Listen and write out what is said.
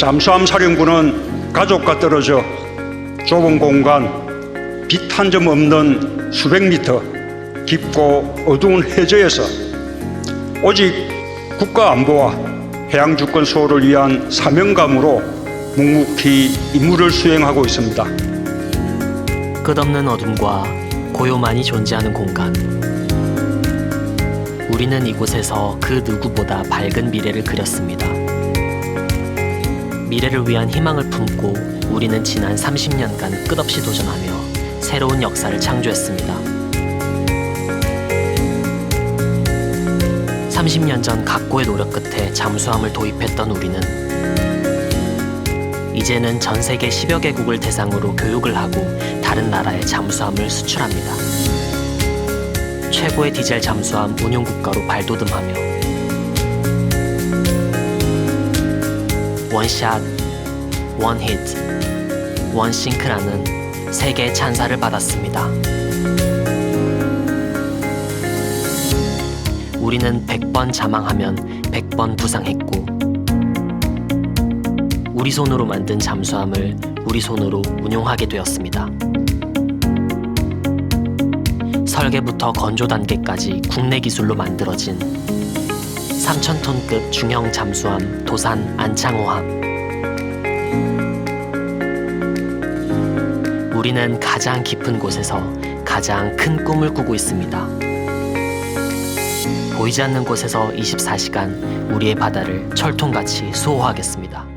잠수함 사령부는 가족과 떨어져 좁은 공간, 빛 한 점 없는 수백 미터 깊고 어두운 해저에서 오직 국가 안보와 해양 주권 수호를 위한 사명감으로 묵묵히 임무를 수행하고 있습니다. 끝없는 어둠과 고요만이 존재하는 공간. 우리는 이곳에서 그 누구보다 밝은 미래를 그렸습니다. 미래를 위한 희망을 품고 우리는 지난 30년간 끝없이 도전하며 새로운 역사를 창조했습니다. 30년 전 각고의 노력 끝에 잠수함을 도입했던 우리는 이제는 전 세계 10여 개국을 대상으로 교육을 하고 다른 나라에 잠수함을 수출합니다. 최고의 디젤 잠수함 운용 국가로 발돋움하며 원샷, 원히트, 원싱크라는 세계의 찬사를 받았습니다. 우리는 100번 자망하면 100번 부상했고 우리 손으로 만든 잠수함을 우리 손으로 운용하게 되었습니다. 설계부터 건조 단계까지 국내 기술로 만들어진 3,000톤급 중형 잠수함 도산 안창호함. 우리는 가장 깊은 곳에서 가장 큰 꿈을 꾸고 있습니다. 보이지 않는 곳에서 24시간 우리의 바다를 철통같이 수호하겠습니다.